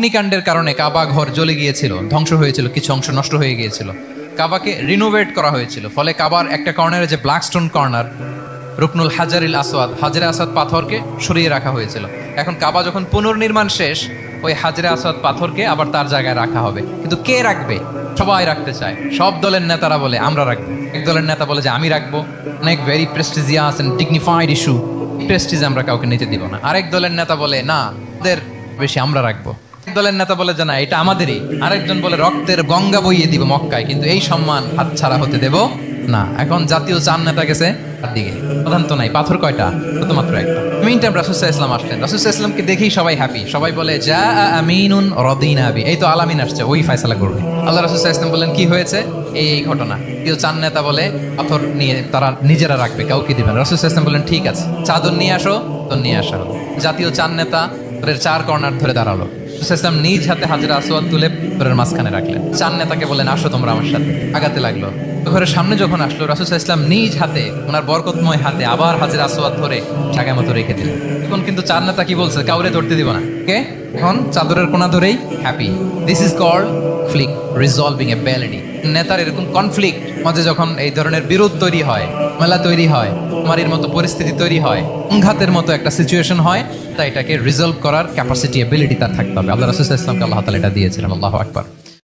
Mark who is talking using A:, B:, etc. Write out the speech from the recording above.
A: অগ্নিকাণ্ডের কারণে কাবা ঘর জ্বলে গিয়েছিল, ধ্বংস হয়েছিল, কিছু অংশ নষ্ট হয়ে গিয়েছিল। কাবাকে রিনোভেট করা হয়েছিল, ফলে কাবার একটা কর্নারে যে ব্ল্যাক স্টোন কর্নার রুকনুল হাজারিল আসওয়াদ, হাজারে আসাদ পাথরকে সরিয়ে রাখা হয়েছিল। এখন কাবা যখন পুনর্নির্মাণ শেষ, ওই হাজারে আসাদ পাথরকে আবার তার জায়গায় রাখা হবে। কিন্তু কে রাখবে? সবাই রাখতে চায়। সব দলের নেতারা বলে, আমরা রাখব। এক দলের নেতা বলে যে, আমি রাখব। অনেক very prestigious and dignified issue prestige আমরা কাউকে নিতে দিব না। আরেক দলের নেতা বলে, না, ওদের বেশি আমরা রাখব। দলের নেতা বলে যে, না, এটা আমাদেরই। আরেকজন বলে, রক্তের গঙ্গা বইয়ে দিব মক্কায়, কিন্তু এই সম্মান হাতছাড়া হতে দেব না। এখন জাতীয় চান নেতা গেছে তার দিকে। প্রধান তো নাই, পাথর কয়টা? শুধুমাত্র একটা। মিন টাইম ইসলাম আসলেন। ইসলামকে দেখেই সবাই হ্যাপি সবাই বলে যা আমিনুন রদিন আবি এই তো আলামিন আসছে, ওই ফয়সালা করবে। আল্লাহ রাসুসা ইসলাম বললেন, কি হয়েছে? এই এই ঘটনা। কেউ চান নেতা বলে, পাথর নিয়ে তারা নিজেরা রাখবে, কাউকে দিবেন রাসুসা ইসলাম ঠিক আছে, চাদর নিয়ে আসো তো নিয়ে আসা জাতীয় চান নেতা চার কর্নার ধরে দাঁড়াল। রাসূল নিজ হাতে হাজরা আসওয়াদ তুলে ঘরের মাঝখানে রাখলেন। চান নেতাকে বলেন আসো তোমরা আমার সাথে। আগাতে লাগল। ঘরের সামনে যখন আসলো, রাসুল ইসলাম নিজ হাতে, ওনার বরকতময় হাতে আবার হাজির আসওয়াদ ধরে জায়গা মতো রেখে দিলেন। এখন কিন্তু চার নেতা কি বলছে? কাউরে ধরতে দিব না। কে? এখন চাদরের কোনা ধরেই happy this is conflict resolving ability নেতার এরকম কনফ্লিক্ট মাঝে যখন এই ধরনের বিরোধ তৈরি হয় মেলা তৈরি হয় মারির মতো পরিস্থিতি তৈরি হয় ঘাতের মতো একটা সিচুয়েশন হয়, তাই এটাকে রিজলভ করার ক্যাপাসিটি এবিলিটি তার থাকতে হবে। আল্লাহ রাসুল ইসলামকে আল্লাহ তালা এটা দিয়েছিলেন, আল্লাহ আকবার।